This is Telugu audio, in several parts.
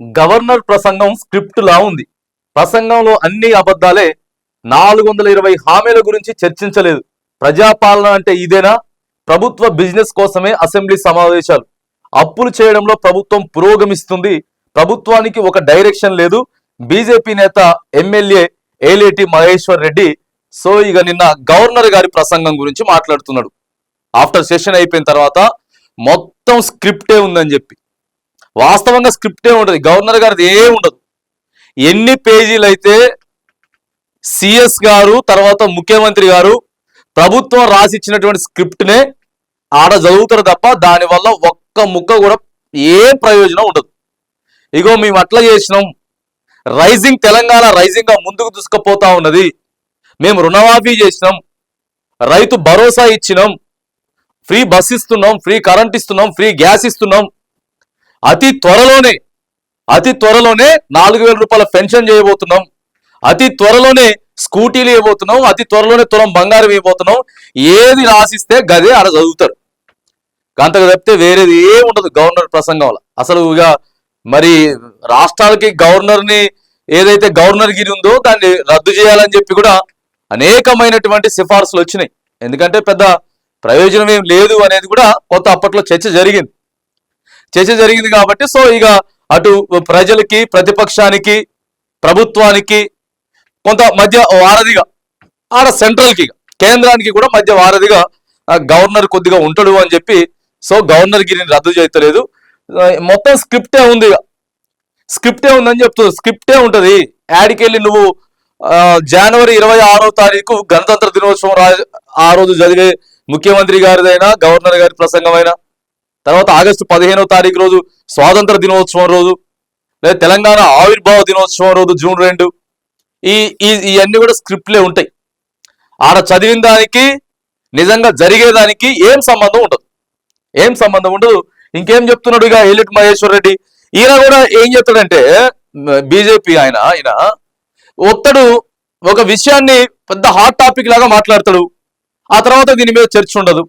గవర్నర్ ప్రసంగం స్క్రిప్ట్ లా ఉంది. ప్రసంగంలో అన్ని అబద్ధాలే నాలుగు వందల ఇరవై హామీల గురించి చర్చించలేదు. ప్రజాపాలన అంటే ఇదేనా? ప్రభుత్వ బిజినెస్ కోసమే అసెంబ్లీ సమావేశాలు. అప్పులు చేయడంలో ప్రభుత్వం పురోగమిస్తుంది. ప్రభుత్వానికి ఒక డైరెక్షన్ లేదు. బీజేపీ నేత ఎమ్మెల్యే ఏలేటి మహేశ్వర్ రెడ్డి సో ఇక నిన్న గవర్నర్ గారి ప్రసంగం గురించి మాట్లాడుతున్నాడు. ఆఫ్టర్ సెషన్ అయిపోయిన తర్వాత మొత్తం స్క్రిప్టే ఉందని చెప్పి. వాస్తవంగా స్క్రిప్టే ఉండదు. గవర్నర్ గారిది ఏ ఉండదు. ఎన్ని పేజీలు అయితే సిఎస్ గారు తర్వాత ముఖ్యమంత్రి గారు ప్రభుత్వం రాసిచ్చినటువంటి స్క్రిప్ట్నే ఆడ చదువుతారు తప్ప దానివల్ల ఒక్క ముక్క కూడా ఏం ప్రయోజనం ఉండదు. ఇగో మేము అట్లా చేసినాం. రైజింగ్ తెలంగాణ రైజింగ్గా ముందుకు దూసుకుపోతా ఉన్నది. మేము రుణమాఫీ చేసినాం. రైతు భరోసా ఇచ్చినాం. ఫ్రీ బస్ ఇస్తున్నాం ఫ్రీ కరెంట్ ఇస్తున్నాం ఫ్రీ గ్యాస్ ఇస్తున్నాం. అతి త్వరలోనే అతి త్వరలోనే నాలుగు వేల రూపాయల పెన్షన్ చేయబోతున్నాం. అతి త్వరలోనే స్కూటీలు ఇవ్వబోతున్నాం. అతి త్వరలోనే తులం బంగారం ఇవ్వబోతున్నాం. ఏది రాసిస్తే గదే ఆడ చదువుతారు అంతకు తప్పితే వేరేది ఏం ఉండదు గవర్నర్ ప్రసంగంలో అసలు ఇక మరి రాష్ట్రాలకి గవర్నర్ని ఏదైతే గవర్నర్ గిరి ఉందో దాన్ని రద్దు చేయాలని చెప్పి కూడా అనేకమైనటువంటి సిఫార్సులు వచ్చినాయి. ఎందుకంటే పెద్ద ప్రయోజనం ఏం లేదు అనేది కూడా కొత్త అప్పట్లో చర్చ జరిగింది. చర్చ జరిగింది కాబట్టి సో ఇక అటు ప్రజలకి ప్రతిపక్షానికి ప్రభుత్వానికి కొంత మధ్య వారధిగా ఆడ సెంట్రల్కి కేంద్రానికి కూడా మధ్య వారధిగా గవర్నర్ కొద్దిగా ఉంటాడు అని చెప్పి సో గవర్నర్ గిరిని రద్దు చేయలేదు మొత్తం స్క్రిప్టే ఉంది ఇక. స్క్రిప్టే ఉందని చెప్తుంది స్క్రిప్టే ఉంటుంది. యాడికెళ్ళి నువ్వు జనవరి ఇరవై ఆరో తారీఖు గణతంత్ర దినోత్సవం ఆ రోజు జరిగే ముఖ్యమంత్రి గారిదైనా గవర్నర్ గారి ప్రసంగమైనా తర్వాత ఆగస్టు పదిహేనో తారీఖు రోజు స్వాతంత్ర దినోత్సవం రోజు లేదా తెలంగాణ ఆవిర్భావ దినోత్సవం రోజు జూన్ రెండు. ఈ ఇవన్నీ కూడా స్క్రిప్ట్లే ఉంటాయి. ఆడ చదివిన దానికి నిజంగా జరిగేదానికి ఏం సంబంధం ఉండదు. ఏం సంబంధం ఉండదు. ఇంకేం చెప్తున్నాడు ఇక ఏలిటి మహేశ్వర్ రెడ్డి? ఈయన కూడా ఏం చెప్తాడంటే బీజేపీ ఆయన ఆయన ఒత్తడు ఒక విషయాన్ని పెద్ద హాట్ టాపిక్ లాగా మాట్లాడతాడు. ఆ తర్వాత దీని మీద చర్చ ఉండదు.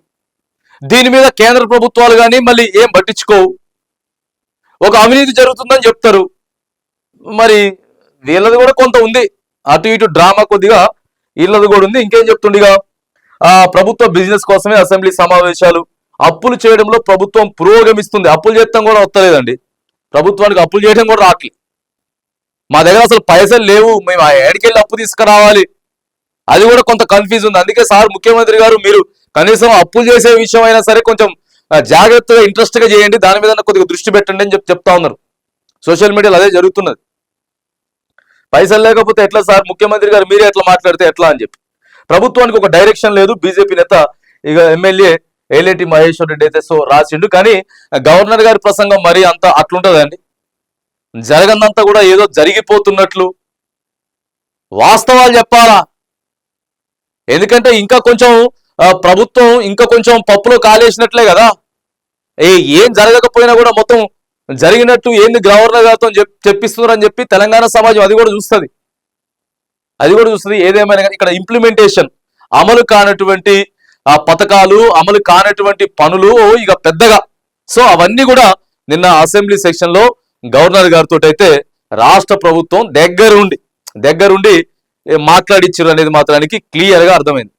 దీని మీద కేంద్ర ప్రభుత్వాలు కానీ మళ్ళీ ఏం పట్టించుకోవు. ఒక అవినీతి జరుగుతుందని చెప్తారు. మరి వీళ్ళది కూడా కొంత ఉంది. అటు ఇటు డ్రామా కొద్దిగా వీళ్ళది కూడా ఉంది. ఇంకేం చెప్తుండగా ఆ ప్రభుత్వ బిజినెస్ కోసమే అసెంబ్లీ సమావేశాలు. అప్పులు చేయడంలో ప్రభుత్వం పురోగమిస్తుంది. అప్పులు చేస్తాం కూడా వస్తలేదండి ప్రభుత్వానికి అప్పులు చేయడం కూడా రావట్లేదు మా దగ్గర అసలు పైసలు లేవు. మేము ఆ ఏడికెళ్ళి అప్పు తీసుకురావాలి. అది కూడా కొంత కన్ఫ్యూజ్ ఉంది. అందుకే సార్ ముఖ్యమంత్రి గారు మీరు కనీసం అప్పులు చేసే విషయం అయినా సరే కొంచెం జాగ్రత్తగా ఇంట్రెస్ట్గా చేయండి. దాని మీద కొద్దిగా దృష్టి పెట్టండి అని చెప్పి చెప్తా ఉన్నారు. సోషల్ మీడియాలో అదే జరుగుతున్నది. పైసలు లేకపోతే ఎట్లా సార్? ముఖ్యమంత్రి గారు మీరే ఎట్లా మాట్లాడితే ఎట్లా అని చెప్పి. ప్రభుత్వానికి ఒక డైరెక్షన్ లేదు. బీజేపీ నేత ఇక ఎమ్మెల్యే ఏలేటి మహేశ్వర్ రెడ్డి అయితే సో రాసిండు. కానీ గవర్నర్ గారి ప్రసంగం మరీ అంత అట్లుంటదండి జరగనంతా కూడా ఏదో జరిగిపోతున్నట్లు. వాస్తవాలు చెప్పాలా? ఎందుకంటే ఇంకా కొంచెం ప్రభుత్వం ఇంకా కొంచెం పప్పులో కాలేసినట్లే కదా? ఏ ఏం జరగకపోయినా కూడా మొత్తం జరిగినట్టు ఏంది గవర్నర్ గారితో చెప్ చెప్పిస్తున్నారని చెప్పి తెలంగాణ సమాజం అది కూడా చూస్తుంది. అది కూడా చూస్తుంది. ఏదేమైనా కానీ ఇక్కడ ఇంప్లిమెంటేషన్ అమలు కానటువంటి ఆ పథకాలు అమలు కానటువంటి పనులు ఇక పెద్దగా. సో అవన్నీ కూడా నిన్న అసెంబ్లీ సెక్షన్లో గవర్నర్ గారితో అయితే రాష్ట్ర ప్రభుత్వం దగ్గరుండి దగ్గరుండి మాట్లాడిచ్చారు అనేది మాత్రానికి క్లియర్గా అర్థమైంది.